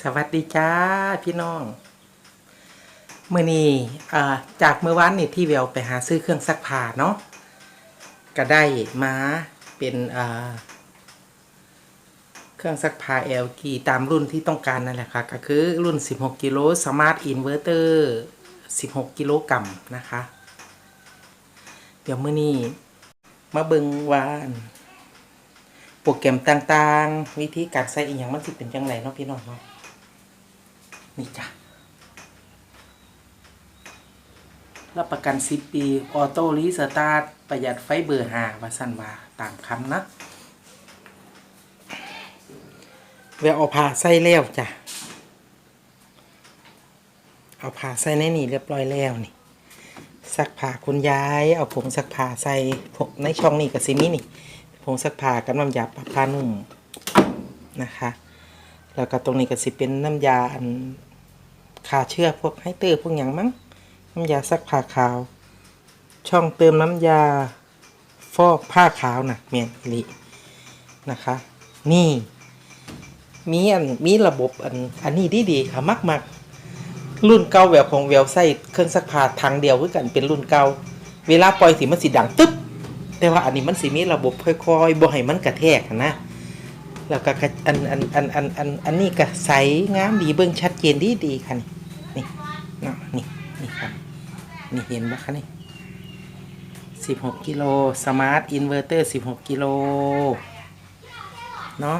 สวัสดีจ้าพี่น้องเมื่อนี้จากเมื่อวานนี่ที่เวลไปหาซื้อเครื่องซักผ้าเนาะก็ได้มาเป็นเครื่องซักผ้า LG ตามรุ่นที่ต้องการนั่นแหละค่ะ ก็คือรุ่น 16 กิโล Smart Inverter 16 กิโลกรัมนะคะ เดี๋ยวเมื่อนี้มาเบิงวานโปรแกรมต่างๆ วิธีการใส่อีกอย่างมันสิเป็นจังไรเนาะพี่น้องเนาะ นี่จ้ะ รับประกัน 10 ปี ออโต้รีสตาร์ทประหยัดไฟเบอร์หาว่าสันว่าตามคำนะแววเอาผ้าใส่แล้วจ้ะ เอาผ้าใส่ในนี่เรียบร้อยแล้วนี่ซักผ้าคุณยาย เอาผงซักผ้าใส่ในช่องนี่กับซิมินี่ผงซักผ้ากับน้ำยาปรับผ้านุ่มนะคะ แล้วก็ตรงนี้ก็สิเป็นน้ำยาอันขาเชื้อพวกให้เตอร์พวกอย่างมั้ง น้ำยาซักผ้าขาว ช่องเติมน้ำยาฟอกผ้าขาวนะเมียนลินะคะ นี่ มีอันมีระบบอันอันนี้ดีดีๆค่ะมักมักๆรุ่นเก่าแบบของเวลใส่เครื่องซักผ้าทางเดียวคือกันเป็นรุ่นเก่าเวลาปล่อยสิมันสิดังตึ๊บแต่ว่าอันนี้มันสิมีระบบค่อยๆบ่ให้มันกระแทกนะ แล้วก็อันอันอันอันอันอันนี้ก็ใสงามดีเบิ่งชัดเจนดีดีค่ะนี่ นี่เนาะนี่นี่ครับนี่เห็นบ่คะนี่สิบหกกิโลสมาร์ทอินเวอร์เตอร์สิบหกกิโลเนาะ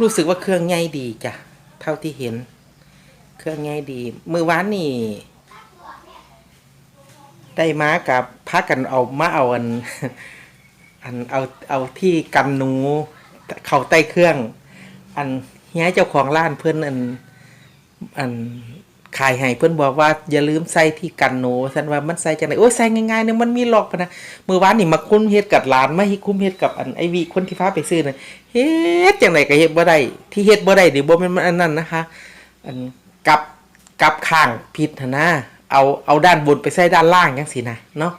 รู้สึกว่าเครื่องใหญ่ดีจ้ะ เท่าที่เห็น เครื่องใหญ่ดี มือวานนี่ ได้มากับพากันเอามาเอาอัน อันเอาเอาที่กันหนู เข้าใต้เครื่อง อันเฮียเจ้าของร้านเพื่อนอัน อันขายให้เพื่อนบอกว่าอย่าลืมใส่ที่กันหนูฉันว่ามันใส่จังไหนโอ้ยใส่ง่ายๆเนี่ยมันมีหลอกพะนะมือวานนี่มาคุ้มเฮ็ดกับหลานมาให้คุ้มเฮ็ดกับอันไอวีคนที่พาไปซื้อน่ะเฮ็ดจังไหนก็เฮ็ดบ่ได้ที่เฮ็ดบ่ได้เดี๋ยวบ่ม่นมันอันนั้นนะคะ อันกับกับข้างผิดนะเอาเอาด้านบนไปใส่ด้านล่างจังซี่นะเนาะ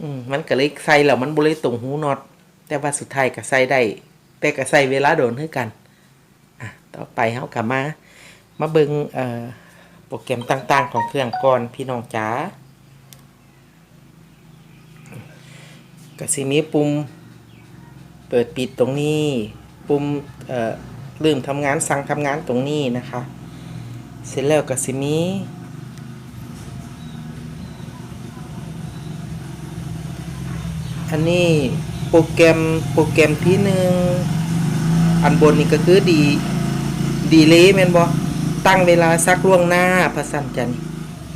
อืมมันก็เลยใส่แล้วมันบ่เลยตรงหูน็อตแต่ว่าสุดท้ายก็ใส่ได้แต่ก็ใส่เวลาโดนคือกัน อะ ต่อไปเฮากลับมา มาเบิงเอ่อโปรแกรมต่างๆ ของเครื่องก่อนพี่น้องจ๋าก็สิมีปุ่มเปิดปิดตรงนี้ ปุ่มเอ่อลืมทำงานสั่งทำงานตรงนี้นะคะ เสร็จแล้วก็สิมี อันนี้โปรแกรมโปรแกรมที่หนึ่งอันบนนี่ก็คือดีดีเลยแมนบ่ตั้งเวลาซักล่วงหน้าพระสันจันทร์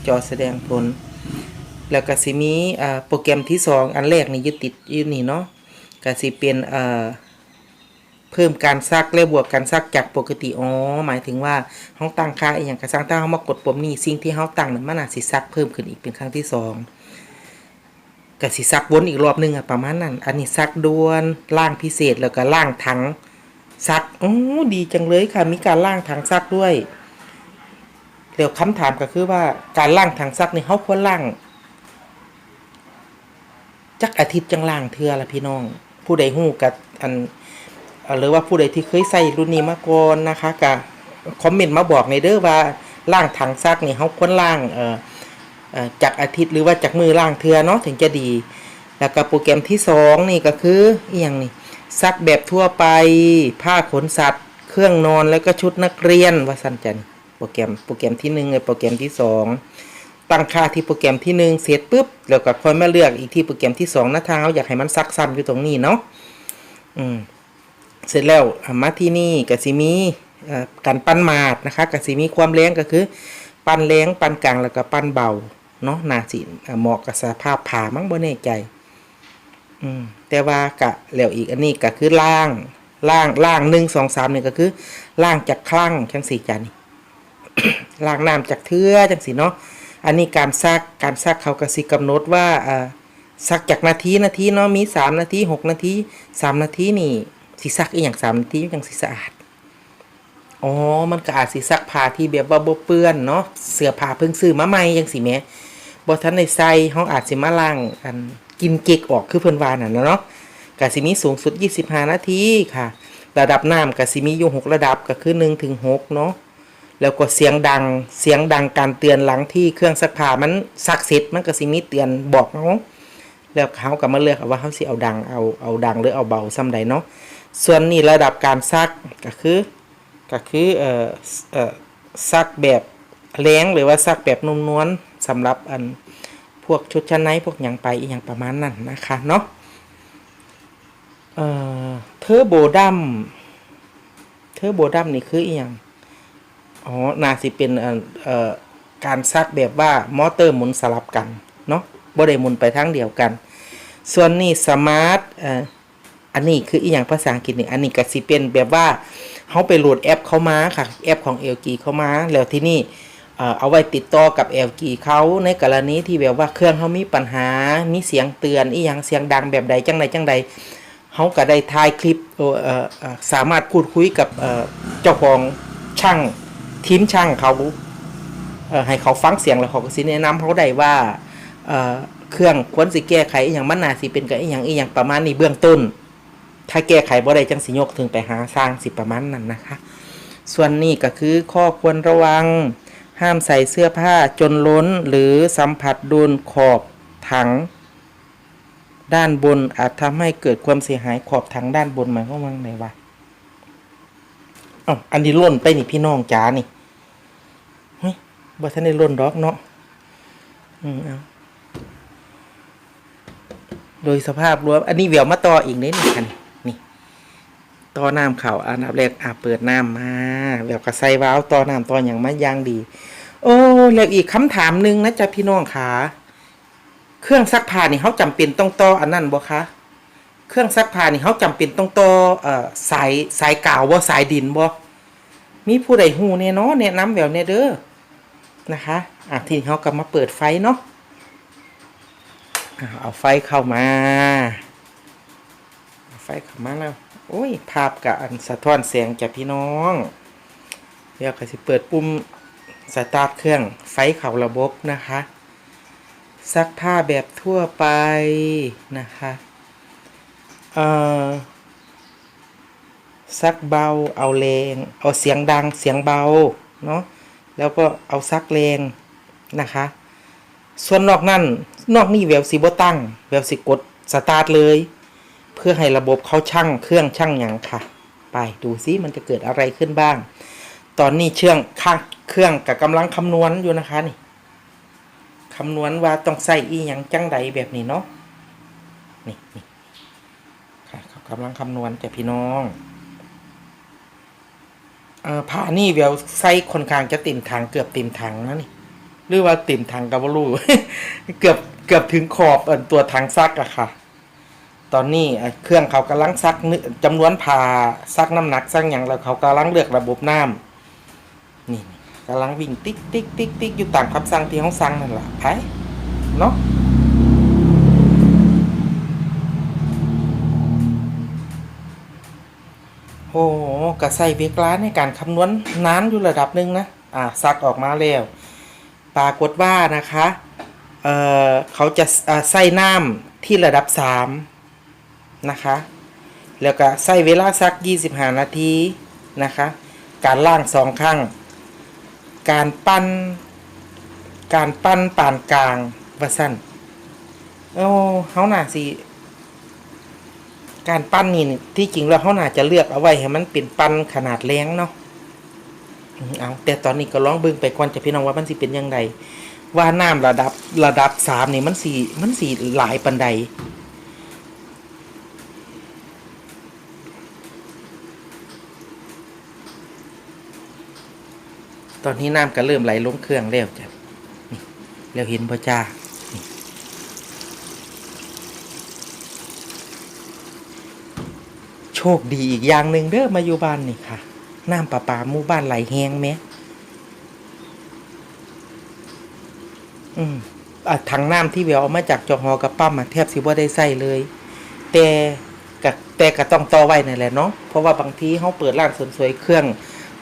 จอแสดงผล แล้วก็สิมีอ่าโปรแกรมที่สองอันแรกนี่ยึดติดอยู่นี่เนาะก็สิเป็นเอ่อเพิ่มการซักและบวกการซักจากปกติอ๋อหมายถึงว่าเฮาตั้งค่าอีหยังก็ซักถ้าเฮามากดปุ่มนี้สิ่งที่เฮาตั้งนั้นมันอาจสิซักเพิ่มขึ้นอีกเป็นครั้งที่สอง ก็สิซักวนอีกรอบหนึงอะประมาณนั้น อันนี้ซักด่วนล่างพิเศษแล้วก็ล่างถังซักโอ้ดีจังเลยค่ะ มีการล่างถังซักด้วยเดี๋ยวคำถามก็คือว่าการล่างถังซักนี่เฮาควรล่างจักอาทิตย์จังล่างเทือละพี่น้อง ผู้ใดฮู้กับอันหรือว่าผู้ใดที่เคยใส่รุ่นนี้มาก่อนนะคะก็คอมเมนต์มาบอกในเด้อว่าล่างถังซักนี่เฮาควรล่างเอ่อเอ่อ จากอาทิตย์หรือว่าจากมือล่างเทือเนาะถึงจะดี แล้วก็โปรแกรมที่สองนี่ก็คืออย่างนี่ซักแบบทั่วไปผ้าขนสัตว์ เครื่องนอนแล้วก็ชุดนักเรียนว่าสันจันโปรแกรมโปรแกรมที่หนึ่งกับโปรแกรมที่สองตั้งค่าที่โปรแกรมที่หนึ่งเสร็จปุ๊บแล้วก็ค่อยมาเลือกอีกที่โปรแกรมที่สองนะทางเราอยากให้มันซักซ้ำอยู่ตรงนี้เนาะอืมเสร็จแล้วมาที่นี่กสิมีการปั้นมาดนะคะกสิมีความแรงก็คือ ปั้นแรงปั้นกลางแล้วก็ปั้นเบา เนาะนาสิเหมาะกับสภาพผ่ามั้งบ่แน่ใจ อืมแต่ว่ากะแล้วอีกอันนี้ก็คือล่างล่างล่างหนึ่งสองสามนี่ก็คือล่างจากคลั่งจังสี่จานี่ล่างน้ำจากเทือจังสี่เนาะอันนี้การซักการซักเขาก็สิกำหนดว่าอ่าซักจากนาทีนาทีเนาะมีสามนาทีหกนาทีสามนาทีนี่สิซักอีกอย่างสามนาทีจังสิสะอาดอ๋อมันก็อาจสิซักผ้าที่แบบว่าโบเปื้อนเนาะเสื้อผ้าเพิ่งซื้อมาใหม่จังสิแม่ บ่ทันได้ใส่เฮาอาจสิมาล้างอันกินเก็กออกคือเพิ่นว่านั่นน่ะเนาะก็สิมีสูงสุด 25 นาทีค่ะ ระดับน้ำก็สิมีอยู่หกระดับก็คือหนึ่งถึงหกเนาะแล้วก็เสียงดังเสียงดังการเตือนหลังที่เครื่องซักผ้ามันซักเสร็จมันก็สิมีเตือนบอกเนาะแล้วเขาก็มาเลือกว่าเขาสิเอาดังเอาเอาดังหรือเอาเบาซ้ำใดเนาะส่วนนี้ระดับการซักก็คือก็คือเอ่อเอ่อซักแบบแรงหรือว่าซักแบบนุ่มนวล สำหรับอันพวกชุดชั้นในพวกหยังไปอีหยังประมาณนั้นนะคะเนาะเอ่อเทอร์โบดัมเทอร์โบดัมนี่คืออีหยังอ๋อน่าสิเป็นเอ่อการซักแบบว่ามอเตอร์หมุนสลับกันเนาะบ่ได้หมุนไปทางเดียวกัน ส่วนนี้สมาร์ทเอ่ออันนี้คืออีหยังภาษาอังกฤษนี่อันนี้ก็สิเป็นแบบว่าเฮาไปโหลดแอปเข้ามาค่ะ แอปของ LG เข้ามา แล้วที่นี่ เอาไว้ติดต่อกับ LG เขาในกรณีที่แบบว่าเครื่องเขามีปัญหา มีเสียงเตือนอีหยังเสียงดังแบบใดจังใดจังใดเขาก็ได้ถ่ายคลิปสามารถพูดคุยกับเจ้าของช่างทีมช่างเขาเให้เขาฟังเสียงแล้วเขาก็สิแนะนำเขาได้ว่าเครื่องควรสิแก้ไขอหย่างมันนาสิเป็นกับอหย่างอหย่างประมาณนี้เบื้องต้น ถ้าแก้ไขบ่ได้จังสิยกถึงไปหาสร้างสิประมาณนั้นนะคะ ส่วนนี้ก็คือข้อควรระวัง ห้ามใส่เสื้อผ้าจนล้นหรือสัมผัสโดนขอบถัง ด้านบนอาจทำให้เกิดความเสียหายขอบทางด้านบนหมายความว่าไงวะอ๋ออันนี้ล่นไปนี่พี่น้องจ๋านี่เฮ้ยบ่ทันได้ล่นดอกเนาะอืมเอาโดยสภาพรวม อันนี้เหวียวมาต่ออีกนิดหนึงค่ะนี่นี่ ต่อน้ำเข่าอันดับแรกอะเปิดน้ำมาเวียวก็ใส่วาล์วต่อน้ำต่ออย่างมาย่างดี โอ้แล้วอีกคำถามหนึ่งนะจ๊ะพี่น้องขาเครื่องซักผ้านี่เขาจำเป็นต้องต่ออันนั้นบ่คะเครื่องซักผ้านี่เขาจำเป็นต้องต่อเอ่อสายสายกาวบ่สายดินบ่มีผู้ใดฮู้แน่เนาะแนะนำแววแน่เด้อนะคะอะทีนี้เขาก็มาเปิดไฟเนาะเอาไฟเข้ามาเอาไฟเข้ามาแล้ว โอ้ย ภาพกับอันสะท้อนแสงจากพี่น้องเดี๋ยวก็สิเปิดปุ่มสตาร์ทเครื่องไฟเข้าระบบนะคะ ซักผ้าแบบทั่วไปนะคะเอ่อซักเบาเอาแรงเอาเสียงดังเสียงเบาเนาะแล้วก็เอาซักแรงนะคะ ส่วนนอกนั่นนอกนี่แววสิบ่ตั้งแววสิกดสตาร์ทเลย เพื่อให้ระบบเขาช่างเครื่องช่างอย่างค่ะ ไปดูซิมันจะเกิดอะไรขึ้นบ้าง ตอนนี้เชื่องข้างเครื่องกับกำลังคำนวณอยู่นะคะนี่คำนวณว่าต้องใส่อีหยังจังใดแบบนี้เนาะนี่นี่ค่ะเขากำลังคำนวณจะพี่น้องเอ่อผ้านี่เวลใส่ค่อนข้างจะติ่มถังเกือบติ่มถังนะนี่หรือว่าติ่มถังกับว่ารู้เกือบเกือบถึงขอบอตัวถังซักอะค่ะ ตอนนี้เครื่องเขากำลังซักเนื้อจำนวนผ่าซักน้ำหนักซักอย่างแล้วเขากำลังเลือกระบบน้ำนี่กำลังวิ่งติ๊กติ๊กติ๊กติ๊กอยู่ตามคำสั่งที่เขาสั่งนั่นแหละไปเนาะโอ้โหก็ใส่เวกลาในการคำนวณนานอยู่ระดับหนึ่งนะ อ่าซักออกมาแล้วปรากฏว่านะคะ เอ่อ เขาจะอ่าใส่น้ำที่ระดับสาม นะคะ แล้วก็ใส่เวลาซัก 25 นาทีนะคะ การล่างสองข้ง การปั้น การปั้นปานกลางว่าสั้นโอ้เขาหน่าสิการปั้นนี่ที่จริงแล้วเขาน่าจะเลือกเอาไว้ให้มันเป็นปั้นขนาดแรงเนาะอืมเอาแต่ตอนนี้ก็ลองเบิ่งไปก่อนจะพี่น้องว่ามันสิเป็นยังไงว่าน้ำระดับระดับสามนี่มันสีมันสีหลายปันใด ตอนนี้น้ำก็เริ่มไหลลงเครื่องแล้วจ้ะแล้วเห็นพ่จ้าโชคดีอีกอย่างหนึ่งเด้อมาอยู่บ้านนี่ค่ะ น้ำประปาหมู่บ้านไหลแห้งไหมอืมอะถังน้ำที่เวลเอามาจากจอหอกับปั๊มอะแทบสิว่าได้ใส่เลย แต่กับแต่ก็ต้องต่อไว้นั่นแหละเนาะเพราะว่าบางทีเขาเปิดร้านเสริมสวยเครื่อง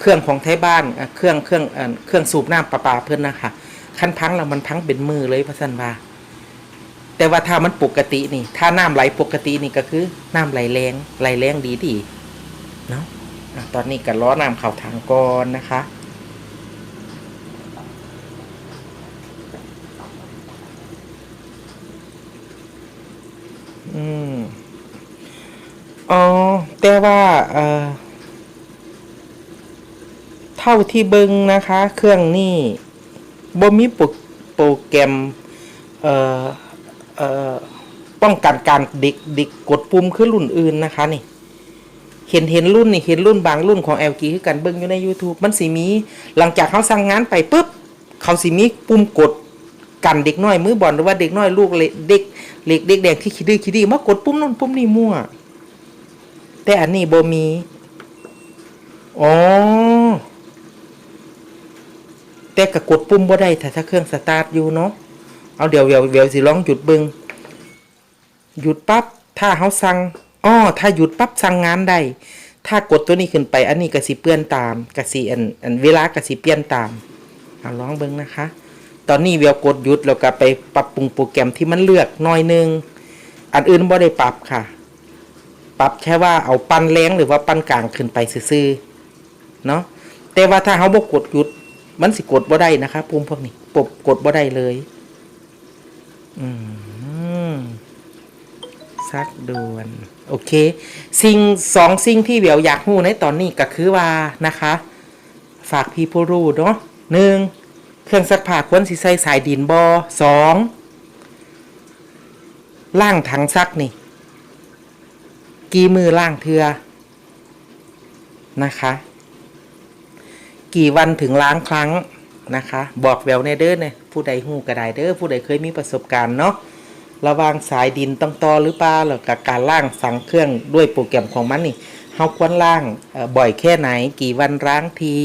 เครื่องของไทยบ้านเครื่องเครื่องเครื่องสูบน้ำประปาเพิ่อนนะคะคันพังแล้วมันพังเป็นมือเลยพระสันว่าแต่ว่าถ้ามันปกตินี่ ถ้าน้ำไหลปกตินี่ก็คือน้ำไหลแรงไหลแรงดีดีเนาะอะตอนนี้ก็ล้อน้ำเข่าถังก่อนนะคะอืมอ๋อแต่ว่าเออ ท่าที่เบิงนะคะ เครื่องนี่บ่มีโปรโปรแกรมเอ่อเอ่อป้องกันการเด็กเด็กกดปุ่มขึ้นรุ่นอื่นนะคะนี่ เห็นเห็นรุ่นนี่เห็นรุ่นบางรุ่นของ LG คือกันเบิงอยู่ใน YouTube มันสิมี หลังจากเขาสั่งงานไปปุ๊บ เขาสิมีปุ่มกดกันเด็กน้อยมือบอลหรือว่าเด็กน้อยลูกเล็กเด็กเล็กเด็กแดงที่ขี้ดื้อขี้ดื้อมากดปุ่มนั่นปุ่มนี่มั่ว แต่อันนี้บ่มี อ๋อ แต่ก็กดปุ่มบ่ได้ถ้าถ้าเครื่องสตาร์ทอยู่เนาะเอาเดี๋ยวเดี๋ยวเดี๋ยวสิลองหยุดเบิงหยุดปั๊บถ้าเขาสั่งอ้อถ้าหยุดปั๊บสั่งงานได้ถ้ากดตัวนี้ขึ้นไปอันนี้ก็สิเปื้อนตามก็สิอันอันเวลาก็สิเปลี่ยนตามเอาลองเบิ่งนะคะ ตอนนี้เวียวกดหยุดแล้วก็ไปปรับปรุงโปรแกรมที่มันเลือกหน่อยนึงอันอื่นบ่ได้ปรับค่ะ ปรับแค่ว่าเอาปั้นแรงหรือว่าปั้นกลางขึ้นไปซื่อๆเนาะแต่ว่าถ้าเขาบ่กดหยุด มันสิกดบ่ได้นะคะปุ่มพวกนี้ปบกดบ่ได้เลยอืมสักด่วนโอเค สิ่งสองสิ่งที่เวียวอยากรู้ในตอนนี้ก็คือว่านะคะ ฝากพี่ผู้รู้เนาะหนึ่งเครื่องซักผ้าควรสิใส่สายดินบอสองล่างถังซักนี่ กี่มือล่างเทือนะคะ กี่วันถึงล้างครั้งนะคะ บอกแววในเด้อเนี่ยผู้ใดหูกระไดเด้อผู้ใดเคยมีประสบการณ์เนาะระวางสายดินต้องต่อหรือเปล่าแล้วกับการล่างสั่งเครื่องด้วยโปรแกรมของมันนี่เฮาควรล่างบ่อยแค่ไหน กี่วันล้างที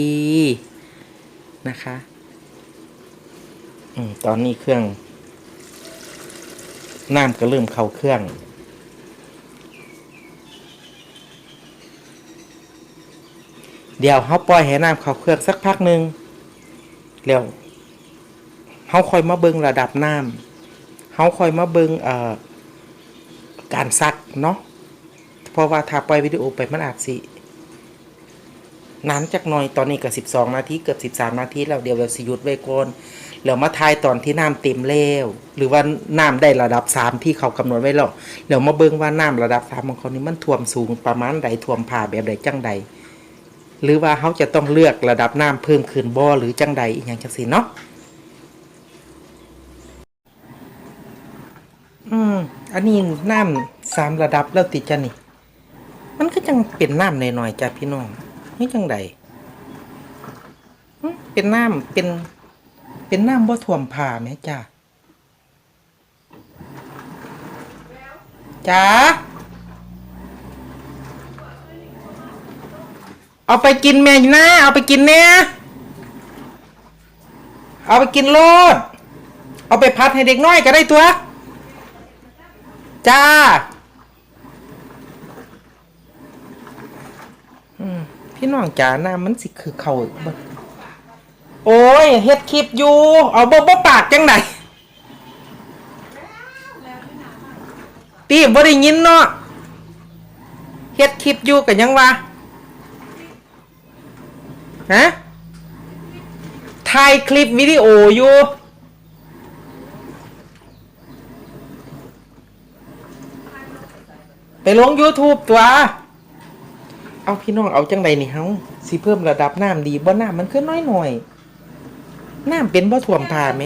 นะคะอืตอนนี้เครื่องน้ำก็เริ่มเข้าเครื่อง เดี๋ยวเฮาปล่อยให้น้ำเขาเครื่องสักพักหนึ่งแล้วเฮาคอยมาเบิงระดับน้ำเขาคอยมาเบิงเอ่อการซักเนาะเพราะว่าถ้าปล่อยวิดีโอไปมันอาจสินานจักหน่อยตอนนี้ก็สิบสองนาทีเกือบสิบสามนาทีแล้วเดี๋ยวเราสิยุดไว้ก่อนแล้วมาทายตอนที่น้ำเต็มแล้วหรือว่าน้ำได้ระดับสามที่เขากำหนดไว้แล้วแล้วมาเบิงว่าน้ำระดับสามของเขานี่มันท่วมสูงประมาณใดท่วมผ่าแบบใดจังใด หรือว่าเขาจะต้องเลือกระดับน้ำเพิ่มขึ้นบ่หรือจังใดอีกอย่างจังสิเนาะอืมอันนี้น้ำสามระดับแล้วติดจ้ะนี่ มันก็จังเป็นน้ำหน่อยๆจ้ะพี่น้องนี่จังใดเป็นน้ำเป็น เป็นน้ำบ่ท่วมผ่าไหมจ้ะจ้า เอาไปกินแม่นะเอาไปกินเนี่ยเอาไปกินโลด เอาไปพัดให้เด็กน้อยก็ได้ตัว จ้าพี่น้องจ๋าหน้ามันสิคือเขาโอ้ยเฮ็ดคลิปอยู่ เอาบ่บ่ปากจังไดตีบ่ได้ยินเนาะเฮ็ดคลิปอยู่กันยังวะ ฮะถ่ายคลิปวิดีโออยู่ไปลง YouTube ตัว เอาพี่น้องเอาจังใดนี่เฮาสิเพิ่มระดับน้ำดีบ่น้ำมันขึ้นน้อยหน่อย น้ำเป็นบ่ท่วมผ่าไหม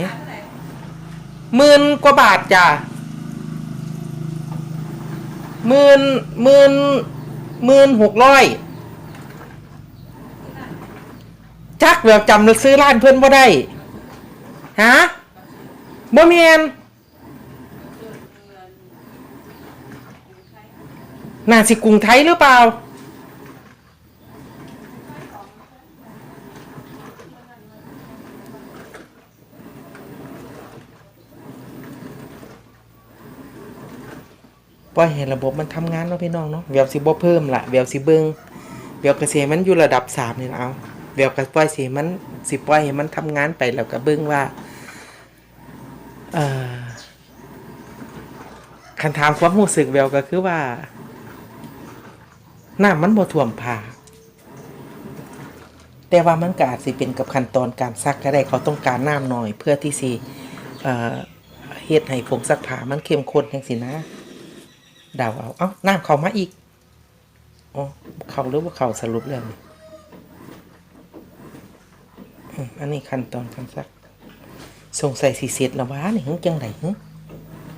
หมื่นกว่าบาทจ้ะหมื่นหมื่นหมื่นหกร้อย จักแบบจำซื้อร้านเพื่อนบ่ได้ฮะบ่เมียนน่าสิกรุงไทยหรือเปล่าปล่อยให้ระบบมันทำงานเนาะพี่น้องเนาะเวลสิบ่เพิ่มละเวลสิเบิงเวลกระเสียมันอยู่ระดับสามนี่ละเอา เวลกระปล่อยสิมันสิปล่อยให้มันทำงานไปแล้วก็เบิ่งว่าเอ่อคันถามความรู้สึกเวลก็คือว่าน้ำมันบ่ท่วมผ้าแต่ว่ามันก็อาจสิเป็นกับขั้นตอนการซักก็ได้เขาต้องการน้ำหน่อย เพื่อที่สิเอ่อเฮ็ดให้ผงซักผ้ามันเข้มข้นจังซี่นะเดาเอาเอ้าน้ำเข้ามาอีกอ๋อเข้าหรือว่าเข้าสรุปแล้วนี่ อันนี้ขั้นตอนการซักสงสัยสิเสร็จแล้ววะนี่หึจังไดหึ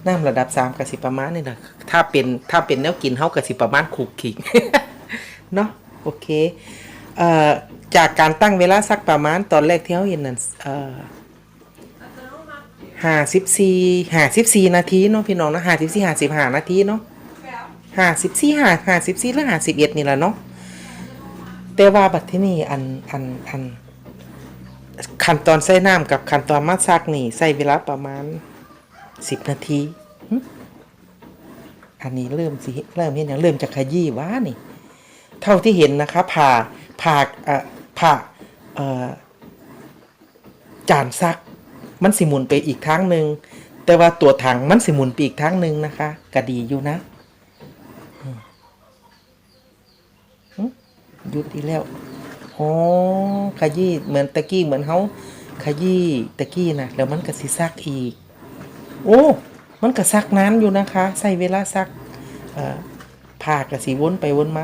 น้ำระดับสามกับสิประมาณนี่แหละถ้าเป็นถ้าเป็นแนวกินเฮากับสิประมาณขูกขิงเนาะโอเคเอ่อจากการตั้งเวลาสักประมาณตอนแรกที่เฮาเห็นนั่นเอ่อห้าสิบสี่ห้าสิบสี่นาทีเนาะพี่น้องนะห้าสิบสี่ห้าสิบห้านาทีเนาะห้าสิบสี่ห้าห้าสิบสี่หรือห้าสิบเอ็ดนี่แหละเนาะแต่ว่าบัดที่นี่อันอันอัน ขั้นตอนใส่น้ำกับขั้นตอนมาซักนี่ใส่เวลาประมาณสิบนาทีอันนี้เริ่มสิเริ่มเห็นอย่างเริ่มจากขยี้ว้านี่ เท่าที่เห็นนะคะผ่าผ่าเอ่อผ่าเอ่อจานซัก มันสิหมุนไปอีกทางหนึ่งแต่ว่าตัวถังมันสิหมุนไปอีกทางหนึ่งนะคะก็ดีอยู่นะอืมหึหยุดอีแล้ว อ๋อขยี้เหมือนตะกี้เหมือนเขาขยี้ตะกี้นะแล้วมันก็สิซักอีก โอ้ มันก็ซักนานอยู่นะคะ ใส่เวลาซักเอ่าก็สิวนไปวนมา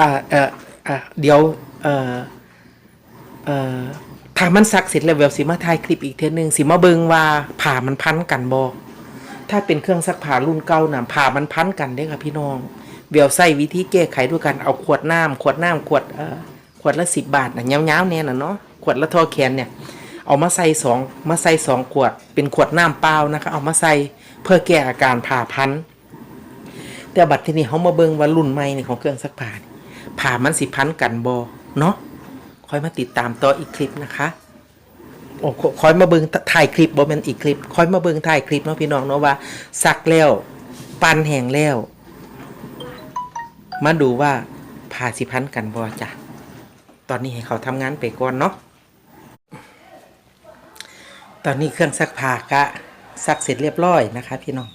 อ่าเอ่ออ่าเดี๋ยวอ่อเอ่อถ้ามันซักเสร็จแล้วเวลสิมาถ่ายคลิปอีกเทนึงสิมาเบิงว่าผ้ามันพันกันบ่ถ้าเป็นเครื่องซักผ้ารุ่นเก่าน่ะผ้ามันพันกันเด้ค่ะพี่น้องเวลใส่วิธีแก้ไขด้วยกันเอาขวดน้ำขวดน้ำขวดเอ่อ วดละสิบบาทนะเงาวๆเนี่ยนะเนาะขวดละเทอแขนเนี่ย เอามาใส่สองมาใส่สองขวด เป็นขวดน้ำเปล่านะคะ เอามาใส่เพื่อแก้อาการผ่าพันแต่บัดที่นี่เขามาเบิ่งว่ารุ่นใหม่นี่ของเครื่องซักผ้าผ่ามันสิพันกันบอเนาะคอยมาติดตามต่ออีกคลิปนะคะโอ้คอยมาเบิ่งถ่ายคลิปบอเป็นอีกคลิปคอยมาเบิ่งถ่ายคลิปเนาะพี่น้องเนาะว่าซักแล้วปันแห้งแล้ว มาดูว่าผ่าสิพันกันบอจ้ะ ตอนนี้ให้เขาทำงานไปก่อนเนาะตอนนี้เครื่องซักผ้ากะซักเสร็จเรียบร้อยนะคะ พี่น้อง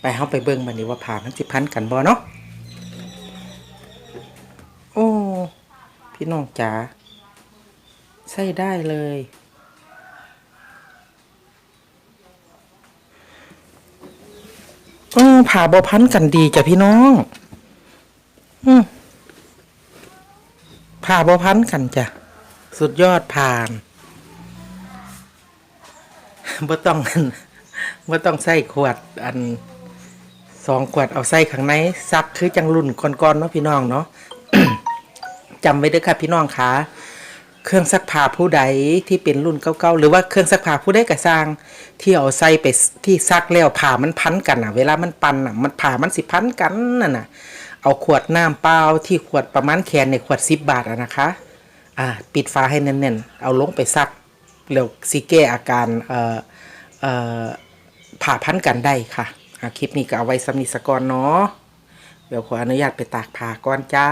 ไปเฮาไปเบิ่งบัดนี้ว่าผ่ามันสิพันกันบ่เนาะโอ้พี่น้องจ๋าใส่ได้เลยเออผ่าบ่พันกันดีจ้ะพี่น้อง อืม ผ่าบ่พันกันจ้ะ สุดยอดผ่านบ่ต้องบ่ต้องใส่ขวดอันสองขวดเอาใส่ข้างในซักคือจังรุ่นก่อนๆเนาะพี่น้องเนาะจำไว้ด้อค่ะพี่น้องคะเครื่องซักผ้าผู้ใดที่เป็นรุ่นเก่าๆหรือว่าเครื่องซักผ้าผู้ใดก็สร้าง ที่เอาใส่ไปที่ซักแล้วผ้ามันพันกันอะ เวลามันปั่นอะ มันผ้ามันสิพันกันน่ะน่ะ เอาขวดน้ำเปล่าที่ขวดประมาณแขนในขวดสิบบาทอะนะคะ อ่า ปิดฝาให้แน่นๆ เอาลงไปซักแล้วสิแก้อาการเอ่อเอ่อผ่าพันกันได้ค่ะอ่าคลิปนี้ก็เอาไว้สำนิสกอนเนาะเดี๋ยวขออนุญาตไปตากผ้าก่อนจ้า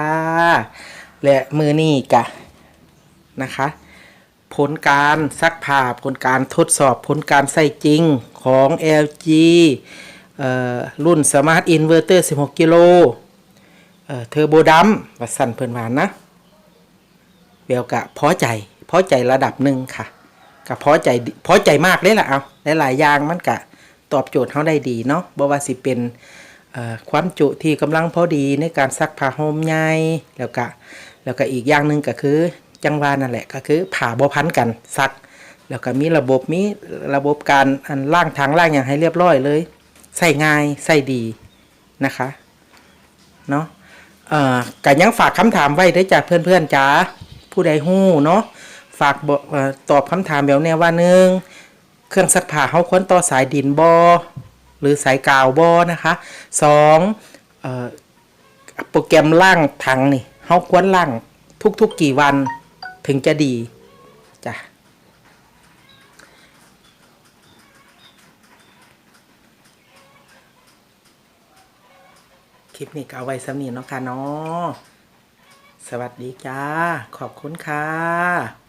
และมือนี่กะนะคะผลการซักผ้าผลการทดสอบผลการใส่จริงของ LG รุ่น Smart Inverter 16 กิโล เออเทอร์โบดัมวัดสันเพิ่นวานนะเบลกะพอใจพอใจระดับหนึ่งค่ะกะพอใจพอใจมากเลยล่ะเอาหลายๆอย่างมันกะตอบโจทย์เขาได้ดีเนาะบ่ว่าสิเป็นความจุที่กำลังพอดีในการซักผ้าห่มใหญ่แล้วก็แล้วก็อีกอย่างหนึ่งก็คือ จังหวานั่นแหละก็คือผ่าบ่พันกันซัก แล้วก็มีระบบมีระบบการอันล่างทางล่างอย่างให้เรียบร้อยเลย ใส่ง่ายใส่ดีนะคะเนาะ อ่อกันยังฝากคำถามไว้ได้จากเพื่อนๆจ้าผู้ใดฮู้เนาะฝากบอกตอบคำถามแบบแนวว่าหนึ่งเครื่องซักผ้าเขาควรต่อสายดินบอหรือสายกาวบอนะคะสองอโปรแกรมล่างถังนี่เขาควรล่างทุกๆกี่วันถึงจะดีจ้ะ คลิปนี้ก็เอาไว้สำนีเนาะค่ะเนาะสวัสดีจ้า ขอบคุณค่ะ